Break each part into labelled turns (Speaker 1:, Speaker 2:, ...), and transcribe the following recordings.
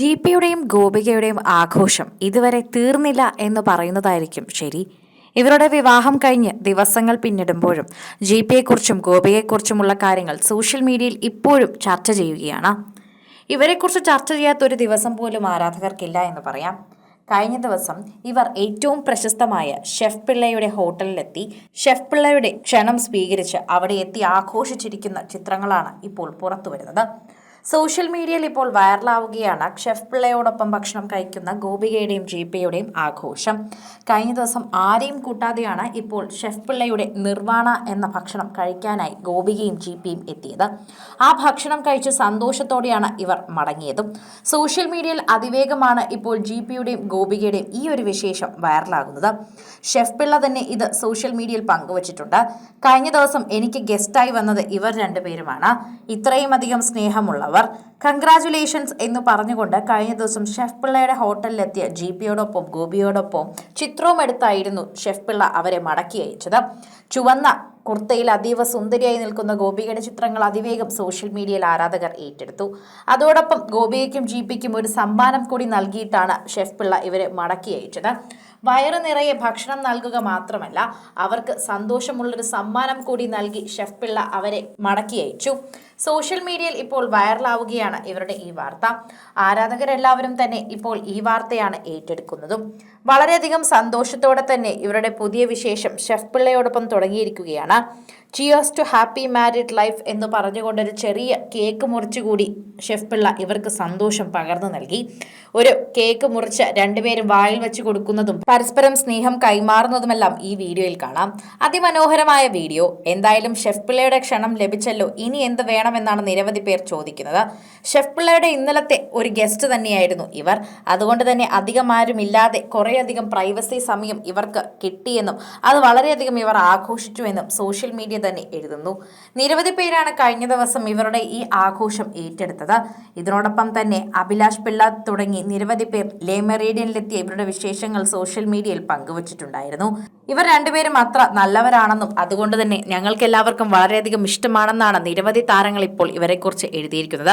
Speaker 1: G പിയുടെയും ഗോപികയുടെയും ആഘോഷം ഇതുവരെ തീർന്നില്ല എന്ന് പറയുന്നതായിരിക്കും ശരി. ഇവരുടെ വിവാഹം കഴിഞ്ഞ് ദിവസങ്ങൾ പിന്നിടുമ്പോഴും ജി പിയെക്കുറിച്ചും ഗോപികയെക്കുറിച്ചുമുള്ള കാര്യങ്ങൾ സോഷ്യൽ മീഡിയയിൽ ഇപ്പോഴും ചർച്ച ചെയ്യുകയാണ്. ഇവരെക്കുറിച്ച് ചർച്ച ചെയ്യാത്ത ഒരു ദിവസം പോലും ആരാധകർക്കില്ല എന്ന് പറയാം. കഴിഞ്ഞ ദിവസം ഇവർ ഏറ്റവും പ്രശസ്തമായ ഷെഫ് പിള്ളയുടെ ഹോട്ടലിലെത്തി. ഷെഫ് പിള്ളയുടെ ക്ഷണം സ്വീകരിച്ച് അവിടെ എത്തി ആഘോഷിച്ചിരിക്കുന്ന ചിത്രങ്ങളാണ് ഇപ്പോൾ പുറത്തു വരുന്നത് സോഷ്യൽ മീഡിയയിൽ ഇപ്പോൾ വൈറലാവുകയാണ്. ഷെഫ് പിള്ളയോടൊപ്പം ഭക്ഷണം കഴിക്കുന്ന ഗോപികയുടെയും ജീപ്പയുടെയും ആഘോഷം. കഴിഞ്ഞ ദിവസം ആരെയും കൂട്ടാതെയാണ് ഇപ്പോൾ ഷെഫ് പിള്ളയുടെ നിർവാണ എന്ന ഭക്ഷണം കഴിക്കാനായി ഗോപികയും ജീപ്പയും എത്തിയത്. ആ ഭക്ഷണം കഴിച്ച് സന്തോഷത്തോടെയാണ് ഇവർ മടങ്ങിയതും. സോഷ്യൽ മീഡിയയിൽ അതിവേഗമാണ് ഇപ്പോൾ ജീപ്പിയുടെയും ഗോപികയുടെയും ഈ ഒരു വിശേഷം വൈറലാകുന്നത്. ഷെഫ് പിള്ള തന്നെ ഇത് സോഷ്യൽ മീഡിയയിൽ പങ്കുവച്ചിട്ടുണ്ട്. കഴിഞ്ഞ ദിവസം എനിക്ക് ഗസ്റ്റായി വന്നത് ഇവർ രണ്ടുപേരുമാണ്. ഇത്രയും അധികം dar കൺഗ്രാറ്റുലേഷൻസ് എന്ന് പറഞ്ഞുകൊണ്ട് കഴിഞ്ഞ ദിവസം ഷെഫ് പിള്ളയുടെ ഹോട്ടലിലെത്തിയ ജി പിയോടൊപ്പം ഗോപിയോടൊപ്പം ചിത്രവും എടുത്തായിരുന്നു ഷെഫ് പിള്ള അവരെ മടക്കി അയച്ചത്. ചുവന്ന കുർത്തയിൽ അതീവ സുന്ദരിയായി നിൽക്കുന്ന ഗോപികയുടെ ചിത്രങ്ങൾ അതിവേഗം സോഷ്യൽ മീഡിയയിൽ ആരാധകർ ഏറ്റെടുത്തു. അതോടൊപ്പം ഗോപികയ്ക്കും ജി പിക്കും ഒരു സമ്മാനം കൂടി നൽകിയിട്ടാണ് ഷെഫ് പിള്ള ഇവരെ മടക്കി അയച്ചത്. വയറ് നിറയെ ഭക്ഷണം നൽകുക മാത്രമല്ല അവർക്ക് സന്തോഷമുള്ളൊരു സമ്മാനം കൂടി നൽകി ഷെഫ് പിള്ള അവരെ മടക്കി അയച്ചു. സോഷ്യൽ മീഡിയയിൽ ഇപ്പോൾ വൈറലാവുകയാണ് ഇവരുടെ ഈ വാർത്ത. ആരാധകരെല്ലാവരും തന്നെ ഇപ്പോൾ ഈ വാർത്തയാണ് ഏറ്റെടുക്കുന്നതും. വളരെയധികം സന്തോഷത്തോടെ തന്നെ ഇവരുടെ പുതിയ വിശേഷം ഷെഫ് പിള്ളയോടൊപ്പം തുടങ്ങിയിരിക്കുകയാണ്. Cheers to happy married life എന്ന് പറഞ്ഞുകൊണ്ടൊരു ചെറിയ കേക്ക് മുറിച്ചുകൂടി ഷെഫ് പിള്ള ഇവർക്ക് സന്തോഷം പകർന്നു നൽകി. ഒരു കേക്ക് മുറിച്ച് രണ്ടുപേരും വായിൽ വെച്ച് കൊടുക്കുന്നതും പരസ്പരം സ്നേഹം കൈമാറുന്നതുമെല്ലാം ഈ വീഡിയോയിൽ കാണാം. അതിമനോഹരമായ വീഡിയോ. എന്തായാലും ഷെഫ് പിള്ളയുടെ ക്ഷണം ലഭിച്ചല്ലോ. ഇനി എന്ത് വേണമെന്നാണ് നിരവധി പേർ ചോദിക്കുന്നത്. ഷെഫ് പിള്ളയുടെ ഇന്നലത്തെ ഒരു ഗസ്റ്റ് തന്നെയായിരുന്നു ഇവർ. അതുകൊണ്ട് തന്നെ അധികം ആരും ഇല്ലാതെ കുറേയധികം പ്രൈവസി സമയം ഇവർക്ക് കിട്ടിയെന്നും അത് വളരെയധികം ഇവർ ആഘോഷിച്ചുവെന്നും സോഷ്യൽ മീഡിയ തന്നെ എഴുതുന്നു. നിരവധി പേരാണ് കഴിഞ്ഞ ദിവസം ഇവരുടെ ഈ ആഘോഷം ഏറ്റെടുത്തത്. ഇതിനോടൊപ്പം തന്നെ അഭിലാഷ് പിള്ള തുടങ്ങി നിരവധി പേർ ലേ മെറീഡിയനിലെത്തിയ ഇവരുടെ വിശേഷങ്ങൾ സോഷ്യൽ മീഡിയയിൽ പങ്കുവച്ചിട്ടുണ്ടായിരുന്നു. ഇവർ രണ്ടുപേരും അത്ര നല്ലവരാണെന്നും അതുകൊണ്ട് തന്നെ ഞങ്ങൾക്ക് എല്ലാവർക്കും വളരെയധികം ഇഷ്ടമാണെന്നാണ് നിരവധി താരങ്ങൾ ഇപ്പോൾ ഇവരെക്കുറിച്ച് എഴുതിയിരിക്കുന്നത്.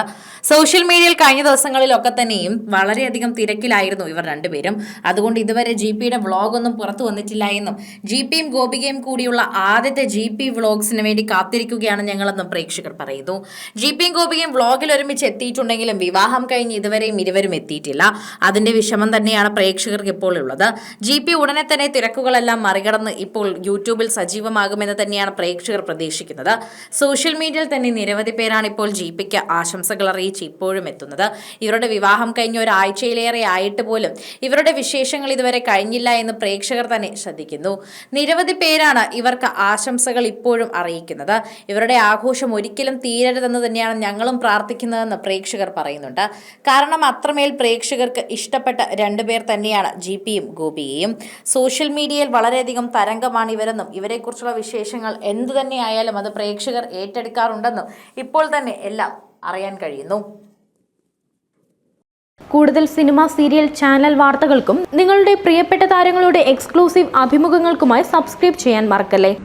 Speaker 1: സോഷ്യൽ മീഡിയയിൽ കഴിഞ്ഞ ദിവസങ്ങളിലൊക്കെ തന്നെയും വളരെയധികം തിരക്കിലായിരുന്നു ഇവർ രണ്ടുപേരും. അതുകൊണ്ട് ഇതുവരെ ജി പിയുടെ വ്ളോഗൊന്നും പുറത്തു വന്നിട്ടില്ല എന്നും ജി പിയും ഗോപികയും കൂടിയുള്ള ആദ്യത്തെ ജി പി വ്ളോഗ്സിന് വേണ്ടി കാത്തിരിക്കുകയാണ് ഞങ്ങളെന്നും പ്രേക്ഷകർ പറയുന്നു. ജി പിയും ഗോപിയും വ്ളോഗിൽ ഒരുമിച്ച് എത്തിയിട്ടുണ്ടെങ്കിലും വിവാഹം കഴിഞ്ഞ് ഇതുവരെയും ഇരുവരും എത്തിയിട്ടില്ല. അതിന്റെ വിഷമം തന്നെയാണ് പ്രേക്ഷകർക്ക് ഇപ്പോൾ ഉള്ളത്. ജി പി ഉടനെ തന്നെ തിരക്കുകളെല്ലാം മറികടന്ന് ഇപ്പോൾ യൂട്യൂബിൽ സജീവമാകുമെന്ന് തന്നെയാണ് പ്രേക്ഷകർ പ്രതീക്ഷിക്കുന്നത്. സോഷ്യൽ മീഡിയയിൽ തന്നെ നിരവധി പേരാണ് ഇപ്പോൾ ജി പിക്ക് ആശംസകൾ അറിയിച്ച് ഇപ്പോഴും എത്തുന്നത്. ഇവരുടെ വിവാഹം കഴിഞ്ഞ ഒരാഴ്ചയിലേറെ ആയിട്ട് പോലും ഇവരുടെ വിശേഷങ്ങൾ ഇതുവരെ കഴിഞ്ഞില്ല എന്ന് പ്രേക്ഷകർ തന്നെ ശ്രദ്ധിക്കുന്നു. നിരവധി പേരാണ് ഇവർക്ക് ആശംസകൾ ഇപ്പോഴും അറിയിക്കുന്നത്. ഇവരുടെ ആഘോഷം ഒരിക്കലും തീരരുതെന്ന് തന്നെയാണ് ഞങ്ങളും പ്രാർത്ഥിക്കുന്നതെന്ന് പ്രേക്ഷകർ പറയുന്നുണ്ട്. കാരണം അത്രമേൽ പ്രേക്ഷകർക്ക് ഇഷ്ടപ്പെട്ട രണ്ടുപേർ തന്നെയാണ് ജി പിയും ഗോപിയെയും. സോഷ്യൽ മീഡിയയിൽ വളരെയധികം തരംഗമാണ് ഇവരെന്നും ഇവരെക്കുറിച്ചുള്ള വിശേഷങ്ങൾ എന്തു തന്നെയായാലും അത് പ്രേക്ഷകർ ഏറ്റെടുക്കാറുണ്ടെന്നും ഇപ്പോൾ തന്നെ എല്ലാം അറിയാൻ കഴിയുന്നു.
Speaker 2: കൂടുതൽ സിനിമ സീരിയൽ ചാനൽ വാർത്തകൾക്കും നിങ്ങളുടെ പ്രിയപ്പെട്ട താരങ്ങളുടെ എക്സ്ക്ലൂസീവ് അഭിമുഖങ്ങൾക്കുമായി സബ്സ്ക്രൈബ് ചെയ്യാൻ മറക്കല്ലേ?